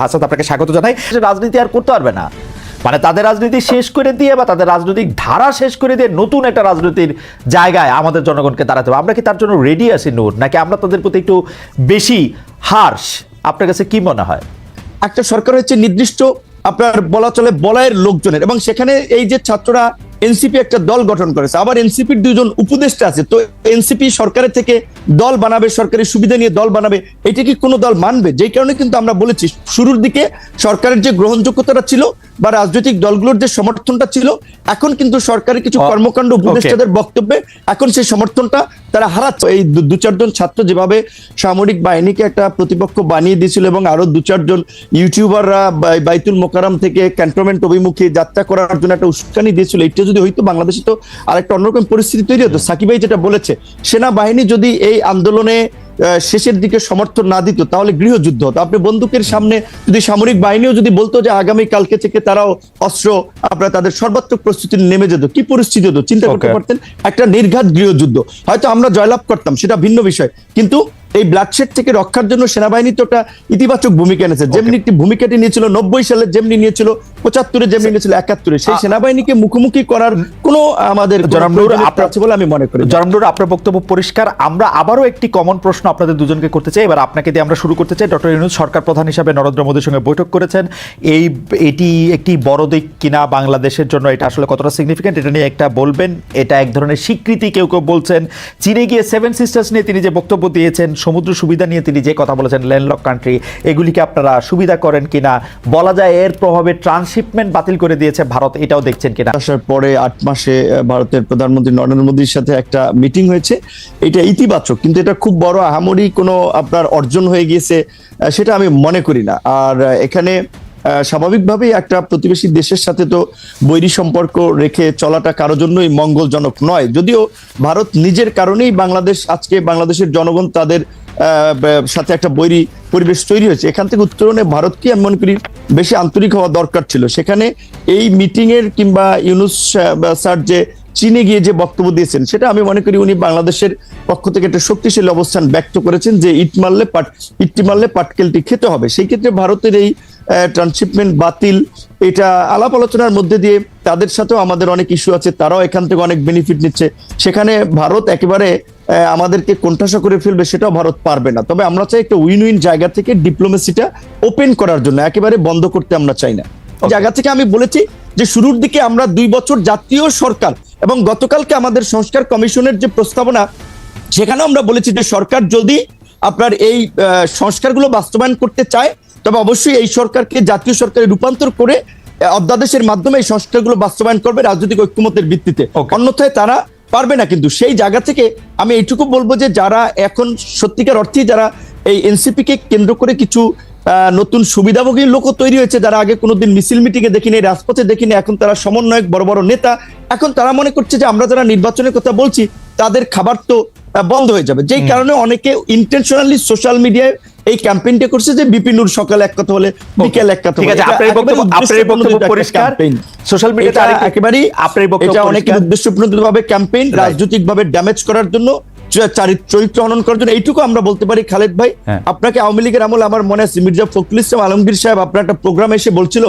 হাসান আপনাকে স্বাগত জানাই। রাজনীতি আর করতে পারবে না। মানে তাদের রাজনীতি শেষ করে দিয়ে বা তাদের রাজনৈতিক ধারা শেষ করে দিয়ে নতুন একটা রাজনীতির জায়গায় আমাদের জনগণকে দাঁড়াতে হবে। আমরা কি তার জন্য রেডি আছি, নূর? নাকি আমরা তাদের প্রতি একটু বেশি হার্শ আপনার কাছে কি মনে হয়? একটা সরকার হচ্ছে নির্দিষ্ট আপনার বলা চলে বলয়ের লোকজনের এবং সেখানে এই যে ছাত্ররা এনসিপি একটা দল গঠন করেছে। আবার এনসিপির দুজন উপদেষ্টা আছে। তো এনসিপি সরকারের থেকে দল বানাবে সরকারি সুবিধা নিয়ে দল বানাবে এটা কি কোনো দল মানবে? যেই কারণে কিন্তু আমরা বলেছি শুরুর দিকে সরকারের যে গ্রহণযোগ্যতাটা ছিল বা রাজনৈতিক দলগুলোর যে সমর্থনটা ছিল এখন কিন্তু সরকারের কিছু কর্মকাণ্ড উপদেষ্টাদের বক্তব্যে এখন সেই সমর্থনটা তারা হারাচ্ছে। এই দু- চারজন ছাত্র যেভাবে সামরিক বাহিনীকে একটা প্রতিপক্ষ বানিয়ে দিয়েছিল এবং আরও দু চারজন ইউটিউবাররা বাইতুল মোকারাম থেকে ক্যান্টনমেন্ট অভিমুখে যাত্রা করার জন্য একটা উস্কানি দিয়েছিল। এটা যদি হইতো বাংলাদেশে তো আরেকটা অন্যরকম পরিস্থিতি তৈরি হতো। সাকিবাই যেটা বলেছে, সেনাবাহিনী যদি এই আন্দোলনে শেষের দিকে সমর্থন না দিত তাহলে গৃহযুদ্ধ হতো। আপনি বন্দুকের সামনে যদি সামরিক বাহিনীও যদি বলতো যে আগামী কালকে থেকে তারাও অস্ত্র আপনারা তাদের সর্বাত্মক প্রস্তুতি নেমে যেত কি পরিস্থিতি হতো? চিন্তা করতে পারতেন? একটা নির্ঘাত গৃহযুদ্ধ। হয়তো আমরা জয়লাভ করতাম সেটা ভিন্ন বিষয়। কিন্তু এই ব্লাডশেড থেকে রক্ষার জন্য সেনাবাহিনী তো একটা ইতিবাচক ভূমিকা এনেছে। যেমনি একটি ভূমিকাটি নিয়েছিল নব্বই সালে যেমনি নিয়েছিল পঁচাত্তরে যেমনি নিয়েছিল একাত্তরে। সেই সেনাবাহিনীকে মুখোমুখি করার কোনো আমাদের বলে আমি মনে করি না। আপনার বক্তব্য পরিষ্কার। আমরা আবারও একটি কমন প্রশ্ন আপনাদের দুজনকে করতে চাই। এবার আপনাকে দিয়ে আমরা শুরু করতে চাই। ডক্টর ইউনুস সরকার প্রধান হিসাবে নরেন্দ্র মোদীর সঙ্গে বৈঠক করেছেন। এই এটি একটি বড় দিক কিনা বাংলাদেশের জন্য এটা আসলে কতটা সিগনিফিকেন্ট এটা নিয়ে একটা বলবেন। এটা এক ধরনের স্বীকৃতি কেউ কেউ বলছেন। চীনে গিয়ে সেভেন সিস্টার্স নিয়ে তিনি যে বক্তব্য দিয়েছেন সমুদ্র সুবিধা নিয়ে তিনি যে কথা বলেছেন, ল্যান্ডলক কান্ট্রি এগুলিকে আপনারা সুবিধা করেন কিনা? বলা যায় এর প্রভাবে ট্রান্সশিপমেন্ট বাতিল করে দিয়েছে ভারত, এটাও দেখছেন কিনা? আসার পরে আট মাসে ভারতের প্রধানমন্ত্রী নরেন্দ্র মোদীর সাথে একটা মিটিং হয়েছে। এটা ইতিবাচক, কিন্তু এটা খুব বড় আহামরি কোনো আপনার অর্জন হয়ে গিয়েছে সেটা আমি মনে করি না। আর এখানে স্বাভাবিকভাবেই একটা প্রতিবেশী দেশের সাথে তো বৈরী সম্পর্ক রেখে চলাটা কারোর জন্যই মঙ্গলজনক নয়। যদিও ভারত নিজের কারণেই বাংলাদেশ, আজকে বাংলাদেশের জনগণ তাদের সাথে একটা বৈরী পরিবেশ তৈরি হয়েছে। এখান থেকে উত্তরণে ভারতকে আমি মনে করি বেশি আন্তরিক হওয়া দরকার ছিল? সেখানে এই মিটিং এর কিংবা ইউনুস স্যার যে চীনে গিয়ে যে বক্তব্য দিয়েছেন, সেটা আমি মনে করি উনি বাংলাদেশের পক্ষ থেকে একটা শক্তিশালী অবস্থান ব্যক্ত করেছেন যে ইট মারলে পাট, ইটটি মারলে পাটকেলটি খেতে হবে। সেই ক্ষেত্রে ভারতের এই ট্রান্সশিপমেন্ট বাতিল এটা আলাপ আলোচনার মধ্যে দিয়ে তাদের সাথেও আমাদের অনেক ইস্যু আছে তারাও এখান থেকে অনেক বেনিফিট নিচ্ছে। সেখানে ভারত একেবারে আমাদেরকে কোণঠাসা করে ফেলবে সেটাও ভারত পারবে না। তবে আমরা চাই একটা উইন উইন জায়গা থেকে ডিপ্লোমেসিটা ওপেন করার জন্য একেবারে বন্ধ করতে আমরা চাই না। জায়গা থেকে আমি বলেছি যে শুরুর দিকে আমরা দুই বছর জাতীয় সরকার এবং গতকালকে আমাদের সংস্কার কমিশনের যে প্রস্তাবনা সেখানেও আমরা বলেছি যে সরকার যদি আপনার এই সংস্কারগুলো বাস্তবায়ন করতে চায় তবে অবশ্যই এই সরকারকে জাতীয় সরকারে রূপান্তর করে অধ্যাদেশের মাধ্যমে এই সংস্কারগুলো বাস্তবায়ন করবে রাজনৈতিক ঐক্যমতের ভিত্তিতে। অন্যথায় তারা পারবে না কিন্তু সেই জায়গা থেকে আমি এইটুকু বলব যে যারা এখন সত্যিকার অর্থে যারা এই এনসিপি কে কেন্দ্র করে কিছু নতুন সুবিধাভোগী লোকও তৈরি হয়েছে যারা আগে কোনোদিন মিছিল মিটিং এ দেখিনি রাজপথে দেখিনি এখন তারা সমন্বয়ক বড় বড় নেতা এখন তারা মনে করছে যে আমরা যারা নির্বাচনের কথা বলছি তাদের খাবার তো বন্ধ হয়ে যাবে যেই কারণে অনেকে ইন্টেনশনালি সোশ্যাল মিডিয়ায় এই ক্যাম্পেইনটা করছে যে বিপিনুর সকালে এক কথা হলে বিকেল এক কথা ঠিক বলে। আছে আপনার বক্তব্য আপনার বক্তব্য পরিষ্কার সোশ্যাল মিডিয়াতে একেবারেই আপনার বক্তব্য এটা অনেক। উদ্দেশ্যপ্রণোদিতভাবে ক্যাম্পেইন Right. রাজনৈতিক ভাবে ড্যামেজ করার জন্য চরিত্র হনন করার জন্য এইটুকু আমরা বলতে পারি খালেদ ভাই। হ্যাঁ। আপনাকে আওয়ামী লীগের আমল আমার মনে আছে। মির্জা ফখরুল ইসলাম আলমগীর সাহেব আপনার একটা প্রোগ্রাম এসে বলছিল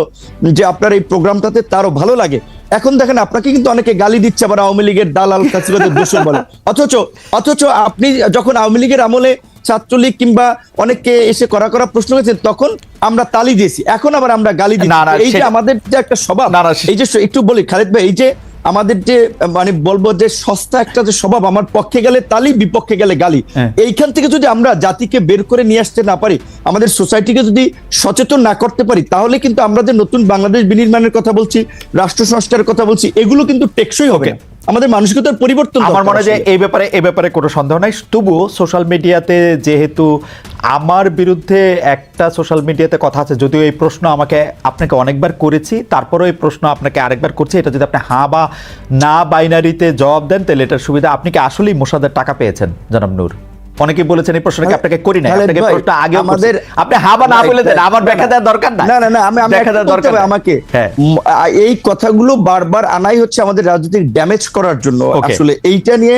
যে আপনার এই প্রোগ্রামটাতে তারও ভালো লাগে। এখন দেখেন আপনাকে কিন্তু অনেকে গালি দিচ্ছে আবার আওয়ামী লীগের দালাল কাছিবাদের দোষর বলে। অথচ অথচ আপনি যখন আওয়ামী লীগের আমলে ছাত্রলীগ কিংবা অনেককে এসে করা করা প্রশ্ন করেছেন তখন আমরা তালি দিয়েছি। এখন আবার আমরা গালি দিই এই যে আমাদের যে একটা স্বভাব এই যে একটু বলি খালেদ ভাই এই যে আমাদের যে মানে বলব যে সস্তা একটা যে স্বভাব আমার পক্ষে গেলে তালি বিপক্ষে গেলে গালি হ্যাঁ। এইখান থেকে যদি আমরা জাতিকে বের করে নিয়ে আসতে না পারি আমাদের সোসাইটিকে যদি সচেতন না করতে পারি তাহলে কিন্তু আমরা যে নতুন বাংলাদেশ বিনির্মাণের কথা বলছি রাষ্ট্র সংস্কারের কথা বলছি এগুলো কিন্তু টেকসই হবে আমাদের মানসিকতার পরিবর্তন আমার মনে হয় এই ব্যাপারে এই ব্যাপারে কোনো সন্দেহ নাই। তবুও সোশ্যাল মিডিয়াতে যেহেতু আমার বিরুদ্ধে একটা সোশ্যাল মিডিয়াতে কথা আছে যদিও এই প্রশ্ন আমাকে আপনাকে অনেকবার করেছি তারপরেও এই প্রশ্ন আপনাকে আরেকবার করছি। এটা যদি আপনি হ্যাঁ বা না বাইনারিতে জবাব দেন তাহলে এটার সুবিধা। আপনি কি আসলেই মোসাদের টাকা পেয়েছেন জনাব নূর? অনেকে বলেছেন এই প্রশ্নটা আপনাকে করি না আপনাকে প্রশ্নটা আগে আমাদের আপনি হাবা না বলে দেন আমার ব্যাখ্যা দেওয়ার দরকার না না না আমি আমি ব্যাখ্যা দেওয়ার দরকার আমাকে। হ্যাঁ। এই কথাগুলো বারবার আনাই হচ্ছে আমাদের রাজনৈতিক ড্যামেজ করার জন্য। আসলে এইটা নিয়ে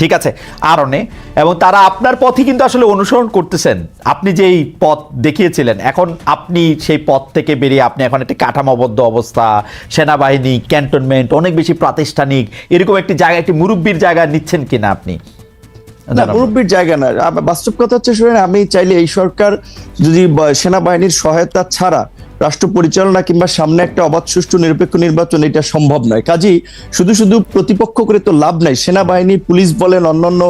ঠিক আছে আর অনে এবং তারা আপনার পথই কিন্তু আসলে অনুসরণ করতেছেন। আপনি যেই পথ দেখিয়েছিলেন এখন আপনি সেই পথ থেকে বেরিয়ে আপনি এখন একটি কাঠামোবদ্ধ অবস্থা সেনাবাহিনী ক্যান্টনমেন্ট অনেক বেশি প্রাতিষ্ঠানিক এরকম একটি জায়গা একটি মুরব্বীর জায়গা নিচ্ছেন কিনা আপনি? না মুরব্বীর জায়গা না। বাস্তব কথা হচ্ছে শুনেন আমি চাইলে এই সরকার যদি সেনাবাহিনীর সহায়তা ছাড়া রাষ্ট্র পরিচালনা কিংবা সামনে একটা অবাধ সুষ্ঠু নিরপেক্ষ নির্বাচন এটা সম্ভব নয়। কাজী শুধু শুধু প্রতিপক্ষ করে তো লাভ নাই। সেনাবাহিনী পুলিশ বলেন অন্যান্য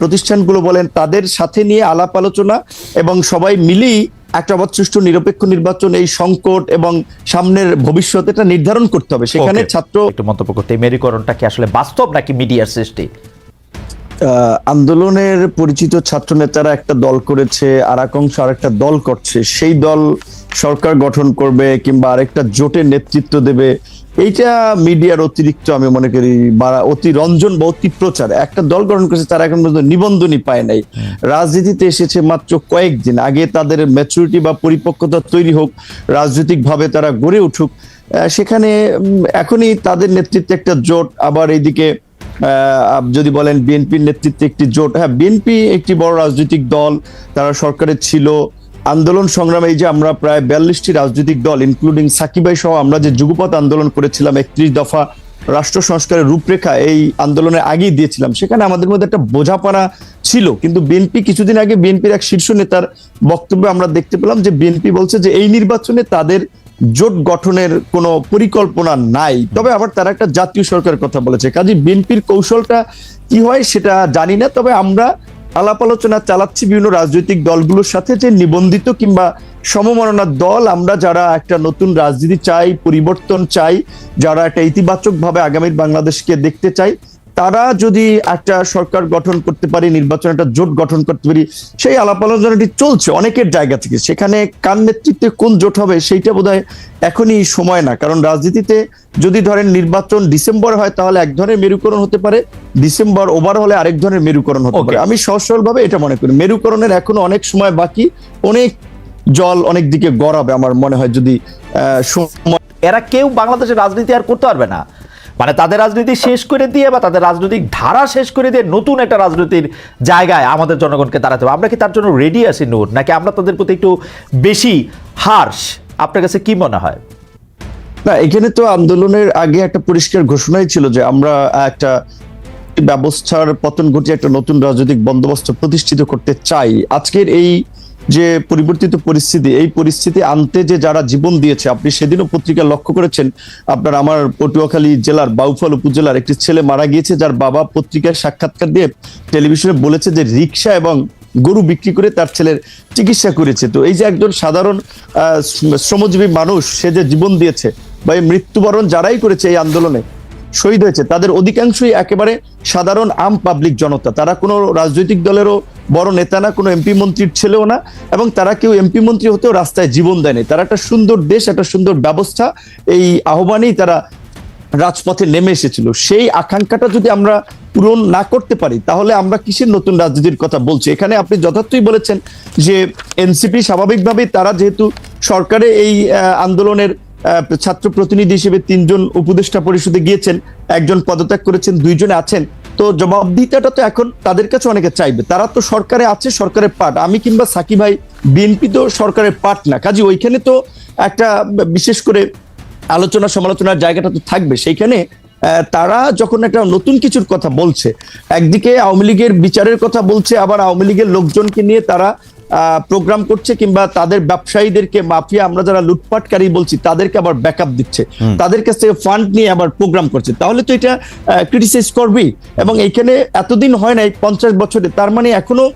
প্রতিষ্ঠানগুলো বলেন তাদের সাথে নিয়ে আলাপ আলোচনা এবং সবাই মিলেই একটা অবাধ সুষ্ঠু নিরপেক্ষ নির্বাচন এই সংকট এবং সামনের ভবিষ্যৎ এটা নির্ধারণ করতে হবে। সেখানে ছাত্র একটু মন্তব্য করতে মেরুকরণটা কি আসলে বাস্তব নাকি মিডিয়ার সৃষ্টি? আন্দোলনের পরিচিত ছাত্র নেতারা একটা দল করেছে আর এক অংশ আরেকটা দল করছে। সেই দল সরকার গঠন করবে কিংবা আরেকটা জোটের নেতৃত্ব দেবে। এইটা মিডিয়ার অতিরিক্ত আমি মনে করি বা অতি রঞ্জন বা অতি প্রচার। একটা দল গঠন করেছে তারা এখন পর্যন্ত নিবন্ধনই পায় নাই। রাজনীতিতে এসেছে মাত্র কয়েকদিন। আগে তাদের ম্যাচুরিটি বা পরিপক্কতা তৈরি হোক রাজনৈতিকভাবে তারা গড়ে উঠুক সেখানে এখনই তাদের নেতৃত্বে একটা জোট আবার এইদিকে যদি বলেন বিএনপির নেতৃত্বে একটি জোট হ্যাঁ বিএনপি একটি বড় রাজনৈতিক দল, তারা সরকারে ছিল। আন্দোলন সংগ্রামে এই যে আমরা প্রায় বিয়াল্লিশটি রাজনৈতিক দল ইনক্লুডিং সাকিবাই সহ আমরা যে যুগপথ আন্দোলন করেছিলাম, একত্রিশ দফা রাষ্ট্র সংস্কারের রূপরেখা এই আন্দোলনের আগেই দিয়েছিলাম। সেখানে আমাদের মধ্যে একটা বোঝাপড়া ছিল। কিন্তু বিএনপি কিছুদিন আগে বিএনপির এক শীর্ষ নেতার বক্তব্যে আমরা দেখতে পেলাম যে বিএনপি বলছে যে এই নির্বাচনে তাদের জোট গঠনের কোনো পরিকল্পনা নাই। তবে আবার তারা একটা জাতীয় সরকারের কথা বলেছে। কাজে বিএনপির কৌশলটা কি হয় সেটা জানি না, তবে আমরা আলাপ আলোচনা চালাচ্ছি বিভিন্ন রাজনৈতিক দলগুলোর সাথে যে নিবন্ধিত কিংবা সমমননার দল। আমরা যারা একটা নতুন রাজনীতি চাই, পরিবর্তন চাই, যারা একটা ইতিবাচক ভাবে আগামীর বাংলাদেশকে দেখতে চাই তারা যদি একটা সরকার গঠন করতে পারে নির্বাচন একটা জোট গঠন করতে পারি সেই আলাপ আলোচনাটি চলছে অনেকের জায়গা থেকে। সেখানে কার নেতৃত্বে কোন জোট হবে সেইটা বোধহয় এখনই সময় না। কারণ রাজনীতিতে যদি ধরেন নির্বাচন ডিসেম্বর হয় তাহলে এক ধরনের মেরুকরণ হতে পারে। ডিসেম্বর ওভার হলে আরেক ধরনের মেরুকরণ হতে পারে। আমি সহজ সরল ভাবে এটা মনে করি। মেরুকরণের এখনও অনেক সময় বাকি। অনেক জল অনেক দিকে গড়াবে আমার মনে হয় যদি আহ, সময় এরা কেউ বাংলাদেশের রাজনীতি আর করতে পারবে না। মানে তাদের রাজনীতি শেষ করে দিয়ে বা তাদের রাজনৈতিক ধারা শেষ করে দিয়ে নতুন একটা রাজনীতির জায়গায় আমাদের জনগণকে দাঁড়াতে হবে। আমরা কি তার জন্য রেডি আছি, নূর? নাকি আমরা তাদের প্রতি একটু বেশি হার্শ আপনার কাছে কি মনে হয়? না, এখানে তো আন্দোলনের আগে একটা পরিষ্কার ঘোষণাই ছিল যে আমরা একটা ব্যবস্থার পতন ঘটিয়ে একটা নতুন রাজনৈতিক বন্দোবস্ত প্রতিষ্ঠিত করতে চাই। আজকের এই যে পরিবর্তিত পরিস্থিতি, এই পরিস্থিতি আনতে যে যারা জীবন দিয়েছে, আপনি সেদিনও পত্রিকা লক্ষ্য করেছেন, আপনার আমার পটুয়াখালী জেলার, বাউফল উপজেলার একটি ছেলে মারা গিয়েছে, যার বাবা পত্রিকায় সাক্ষাৎকার দিয়ে টেলিভিশনে বলেছে যে রিক্সা এবং গরু বিক্রি করে তার ছেলের চিকিৎসা করেছে। তো এই যে একজন সাধারণ শ্রমজীবী মানুষ, সে যে জীবন দিয়েছে বা এই মৃত্যুবরণ যারাই করেছে এই আন্দোলনে শহীদ হয়েছে। তাদের অধিকাংশই একেবারে সাধারণ আম পাবলিক জনতা। তারা কোনো রাজনৈতিক দলেরও বড় নেতা না, কোনো এমপি মন্ত্রীর ছেলেও না, এবং তারা কেউ এমপি মন্ত্রী হতেও রাস্তায় জীবন দেয়নি তারা একটা সুন্দর দেশ, একটা সুন্দর ব্যবস্থা, এই আহ্বানেই তারা রাজপথে নেমে এসেছিল। সেই আকাঙ্ক্ষাটা যদি আমরা পূরণ না করতে পারি, তাহলে আমরা কিসের নতুন রাজনীতির কথা বলছি? এখানে আপনি যথার্থই বলেছেন যে, এনসিপি স্বাভাবিকভাবেই তারা যেহেতু সরকারে এই আন্দোলনের ছাত্র প্রতিনিধি হিসেবে তিনজন উপদেষ্টা পরিষদে গিয়েছেন, একজন পদত্যাগ করেছেন, দুইজনে আছেন। তো জবাবদিহিতাটা তো এখন তাদের কাছে অনেকে চাইবে। তারা তো সরকারে আছে, সরকারের পার্ট আমি কিংবা সাকি ভাই, বিএনপি তো সরকারের পার্ট না। কাজে ওইখানে তো একটা বিশেষ করে আলোচনা সমালোচনার জায়গাটা তো থাকবে। সেইখানে তারা যখন একটা নতুন কিছুর কথা বলছে, একদিকে আওয়ামী লীগের বিচারের কথা বলছে, আবার আওয়ামী লীগের লোকজনকে নিয়ে তারা প্রোগ্রাম করছে কিংবা তাদের ব্যবসায়ীদেরকে মাফিয়া আমরা যারা লুটপাটকারী বলছি তাদেরকে আবার ব্যাকআপ দিচ্ছে। তাদের কাছ থেকে ফান্ড নিয়ে আবার প্রোগ্রাম করছে। তাহলে তো এটা ক্রিটিসাইজ করবেই। এবং এইখানে এতদিন হয় নাই পঞ্চাশ বছরে তার মানে এখনও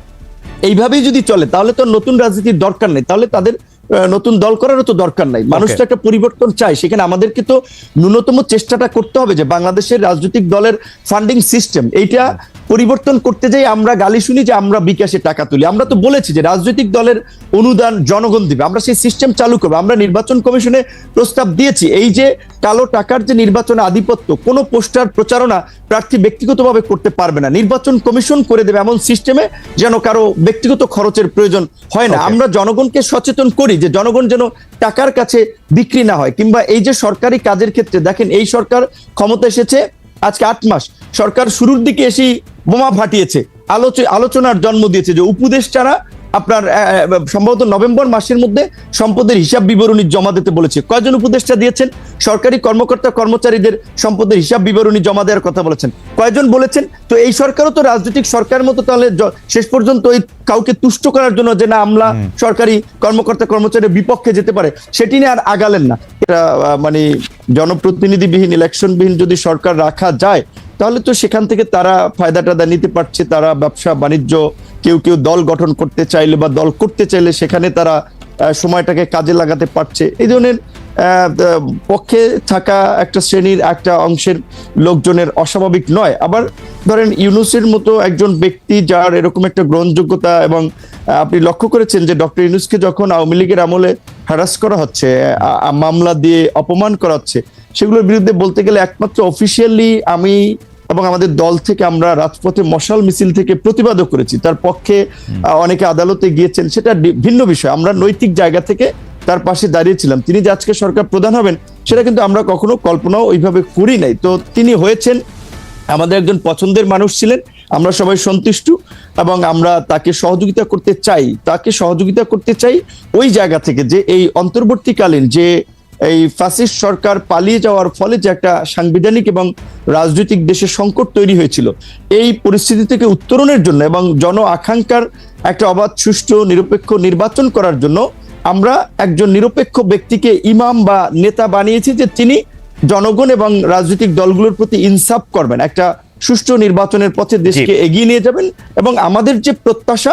এইভাবেই যদি চলে তাহলে তো নতুন রাজনীতির দরকার নেই। তাহলে তাদের নতুন দল করারও তো দরকার নাই। মানুষ তো একটা পরিবর্তন চায়। সেখানে আমাদেরকে তো ন্যূনতম চেষ্টাটা করতে হবে যে বাংলাদেশের রাজনৈতিক দলের ফান্ডিং সিস্টেম এইটা পরিবর্তন করতে যাই আমরা গালি শুনি যে আমরা বিকাশে টাকা তুলি। আমরা তো বলেছি যে রাজনৈতিক দলের অনুদান জনগণ দিবে। আমরা সেই সিস্টেম চালু করব। আমরা নির্বাচন কমিশনে প্রস্তাব দিয়েছি। এই যে কালো টাকার যে নির্বাচনে আধিপত্য কোনো পোস্টার প্রচারণা প্রার্থী ব্যক্তিগতভাবে করতে পারবে না। নির্বাচন কমিশন করে দেবে এমন সিস্টেমে যেন কারও ব্যক্তিগত খরচের প্রয়োজন হয় না। আমরা জনগণকে সচেতন করি যে জনগণ যেন টাকার কাছে বিক্রি না হয়। কিংবা এই যে সরকারি কাজের ক্ষেত্রে দেখেন এই সরকার ক্ষমতা এসেছে আজকে আট মাস সরকার শুরুর দিকে এসেই বোমা ফাটিয়েছে। আলোচ আলোচনার জন্ম দিয়েছে যে উপদেষ্টারা আপনার সম্ভবত নভেম্বর মাসের মধ্যে সম্পদের হিসাব বিবরণী জমা দিতে বলেছে। কয়জন উপদেষ্টা দিয়েছেন? সরকারি কর্মকর্তা কর্মচারীদের সম্পদের হিসাব বিবরণী জমা দেওয়ার কথা বলেছেন। কয়জন বলেছেন? তো এই সরকারও তো রাজনৈতিক সরকার মতো তাহলে শেষ পর্যন্ত ওই কাউকে তুষ্ট করার জন্য যে না আমলা সরকারি কর্মকর্তা কর্মচারীর বিপক্ষে যেতে পারে সেটি নিয়ে আর আগালেন না। এটা মানে জনপ্রতিনিধিবিহীন ইলেকশনবিহীন যদি সরকার রাখা যায় তাহলে তো সেখান থেকে তারা ফায়দা টায়দা নিতে পারছে তারা ব্যবসা বাণিজ্য কেউ কেউ দল গঠন করতে চাইলে বা দল করতে চাইলে সেখানে তারা সময়টাকে কাজে লাগাতে পারছে। এই ধরনের পক্ষে থাকা একটা শ্রেণির একটা অংশের লোকজনের অস্বাভাবিক নয়। আবার ধরেন ইউনুসের মতো একজন ব্যক্তি যার এরকম একটা গ্রহণযোগ্যতা এবং আপনি লক্ষ্য করেছেন যে ডক্টর ইউনুসকে যখন আওয়ামী লীগের আমলে হ্যারাস করা হচ্ছে মামলা দিয়ে অপমান করা হচ্ছে, সেগুলোর বিরুদ্ধে বলতে গেলে একমাত্র অফিসিয়ালি আমি এবং আমাদের দল থেকে আমরা রাজপথে মশাল মিছিল থেকে প্রতিবাদও করেছি। তার পক্ষে অনেকে আদালতে গিয়েছেন, সেটা ভিন্ন বিষয়। আমরা নৈতিক জায়গা থেকে তার পাশে দাঁড়িয়েছিলাম। তিনি যে আজকে সরকার প্রধান হবেন, সেটা কিন্তু আমরা কখনো কল্পনাও ওইভাবে করি নাই। তো তিনি হয়েছেন, আমাদের একজন পছন্দের মানুষ ছিলেন, আমরা সবাই সন্তুষ্ট এবং আমরা তাকে সহযোগিতা করতে চাই। তাকে সহযোগিতা করতে চাই ওই জায়গা থেকে যে এই অন্তর্বর্তীকালীন যে এই ফ্যাসিস্ট সরকার পালিয়ে যাওয়ার ফলে যে একটা সাংবিধানিক এবং রাজনৈতিক দেশে সংকট তৈরি হয়েছিল এই পরিস্থিতি থেকে উত্তরণের জন্য এবং জন আকাঙ্ক্ষার একটা অবাধ সুষ্ঠু নিরপেক্ষ নির্বাচন করার জন্য আমরা একজন নিরপেক্ষ ব্যক্তিকে ইমাম বা নেতা বানিয়েছি যে তিনি জনগণ এবং রাজনৈতিক দলগুলোর প্রতি ইনসাফ করবেন। একটা সুষ্ঠু নির্বাচনের পথে দেশকে এগিয়ে নিয়ে যাবেন এবং আমাদের যে প্রত্যাশা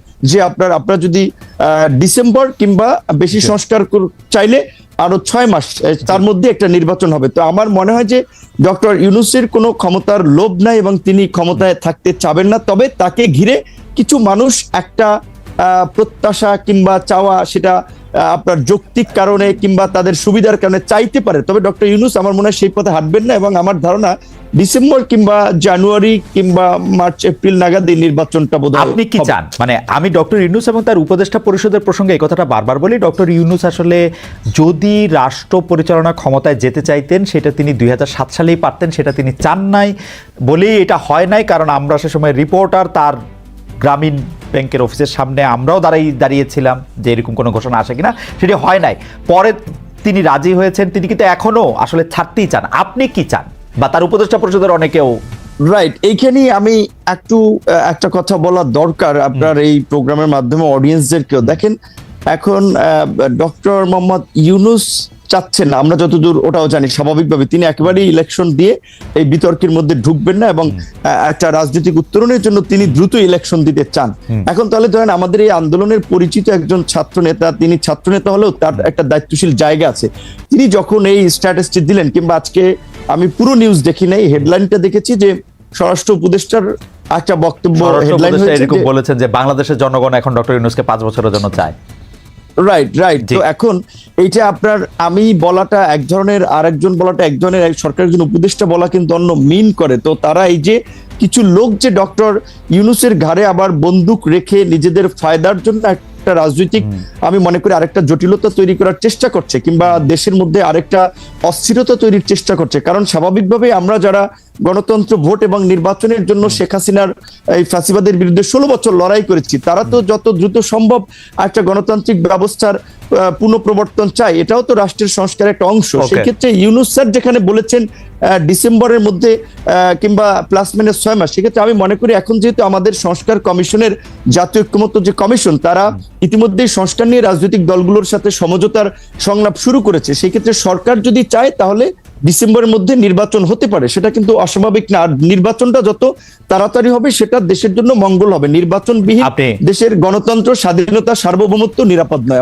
যে আপনার আপনার যদি ডিসেম্বর কিংবা বেশি সংস্কার কর- চাইলে আরও ছয় মাস তার মধ্যে একটা নির্বাচন হবে। তো আমার মনে হয় যে ডক্টর ইউনুসের কোনো ক্ষমতার লোভ নাই এবং তিনি ক্ষমতায় থাকতে চাবেন না। তবে তাকে ঘিরে কিছু মানুষ একটা প্রত্যাশা কিংবা চাওয়া সেটা আপনার যৌক্তিক কারণে কিংবা তাদের সুবিধার কারণে চাইতে পারে। তবে ডক্টর ইউনুস আমার মনে হয় সেই পথে হাঁটবেন না এবং আমার ধারণা ডিসেম্বর কিংবা জানুয়ারি কিংবা মার্চ এপ্রিল নাগাদ এই নির্বাচনটা বোধ আপনি কি চান? মানে আমি ডক্টর ইউনুস এবং তার উপদেষ্টা পরিষদের প্রসঙ্গে এই কথাটা বারবার বলি ডক্টর ইউনুস আসলে যদি রাষ্ট্র পরিচালনা ক্ষমতায় যেতে চাইতেন সেটা তিনি দুই হাজার সাত সালেই পারতেন সেটা তিনি চান নাই বলেই এটা হয় নাই কারণ আমরা সে সময় রিপোর্টার তার গ্রামীণ ব্যাংকের অফিসের সামনে আমরাও দাঁড়াই দাঁড়িয়েছিলাম যে এরকম কোনো ঘোষণা আসে কিনা সেটি হয় নাই। পরে তিনি রাজি হয়েছেন তিনি কিন্তু এখনও আসলে ছাড়তেই চান। আপনি কি চান? বা তার উপদেষ্টা পরিষদের অনেকেও। রাইট এইখানেই আমি একটু একটা কথা বলা দরকার আপনার এই প্রোগ্রামের মাধ্যমে অডিয়েন্সদেরকেও দেখেন এখন ডক্টর মোহাম্মদ ইউনুস চাচ্ছেন না। আমরা যতদূর ওটাও জানি স্বাভাবিকভাবে তিনি একেবারেই ইলেকশন দিয়ে এই বিতর্কের মধ্যে ঢুকবেন না এবং একটা রাজনৈতিক উত্তরণের জন্য তিনি দ্রুত ইলেকশন দিতে চান। এখন তাহলে ধরেন আমাদের এই আন্দোলনের পরিচিত একজন ছাত্র নেতা তিনি ছাত্র নেতা হলেও তার একটা দায়িত্বশীল জায়গা আছে। তিনি যখন এই স্ট্যাটাসটি দিলেন কিংবা আজকে আমি পুরো নিউজ দেখি নাই হেডলাইনটা দেখেছি যে স্বরাষ্ট্র উপদেষ্টার একটা বক্তব্য হেডলাইন এরকম বলেছেন যে বাংলাদেশের জনগণ এখন ডক্টর ইউনুসকে পাঁচ বছরের জন্য চায়। রাইট রাইট তো এখন এইটা আপনার আমি বলাটা এক ধরনের আরেকজন বলাটা এক ধরনের এক সরকারের একজন উপদেষ্টা বলা কিন্তু অন্য মিন করে। তো তারা এই যে কিছু লোক যে ডক্টর ইউনুসের ঘাড়ে আবার বন্দুক রেখে নিজেদের ফায়দার জন্য একটা রাজনৈতিক আমি মনে করি আরেকটা জটিলতা তৈরি করার চেষ্টা করছে কিংবা দেশের মধ্যে আরেকটা অস্থিরতা তৈরির চেষ্টা করছে। কারণ স্বাভাবিকভাবে আমরা যারা গণতন্ত্র ভোট এবং নির্বাচনের জন্য শেখ হাসিনার এই ফ্যাসিবাদের বিরুদ্ধে ষোলো বছর লড়াই করেছি। তারা তো যত দ্রুত সম্ভব একটা গণতান্ত্রিক ব্যবস্থার পুনঃপ্রবর্তন চায় এটাও তো রাষ্ট্রের সংস্কারের একটা অংশ। সেক্ষেত্রে ইউনুস স্যার যেখানে বলেছেন ডিসেম্বরের মধ্যে কিংবা প্লাস মাইনাস ছয় মাস সেক্ষেত্রে আমি মনে করি এখন যেহেতু আমাদের সংস্কার কমিশনের জাতীয় ঐক্যমত্য যে কমিশন তারা ইতিমধ্যেই সংস্কার নিয়ে রাজনৈতিক দলগুলোর সাথে সমঝোতার সংলাপ শুরু করেছে। সেক্ষেত্রে সরকার যদি চায় তাহলে ডিসেম্বরের মধ্যে নির্বাচন হতে পারে সেটা কিন্তু অস্বাভাবিক না আর নির্বাচনটা যত তাড়াতাড়ি হবে সেটা দেশের জন্য মঙ্গল হবে নির্বাচন বিহীন দেশের গণতন্ত্র স্বাধীনতা সার্বভৌমত্ব নিরাপদ নয়।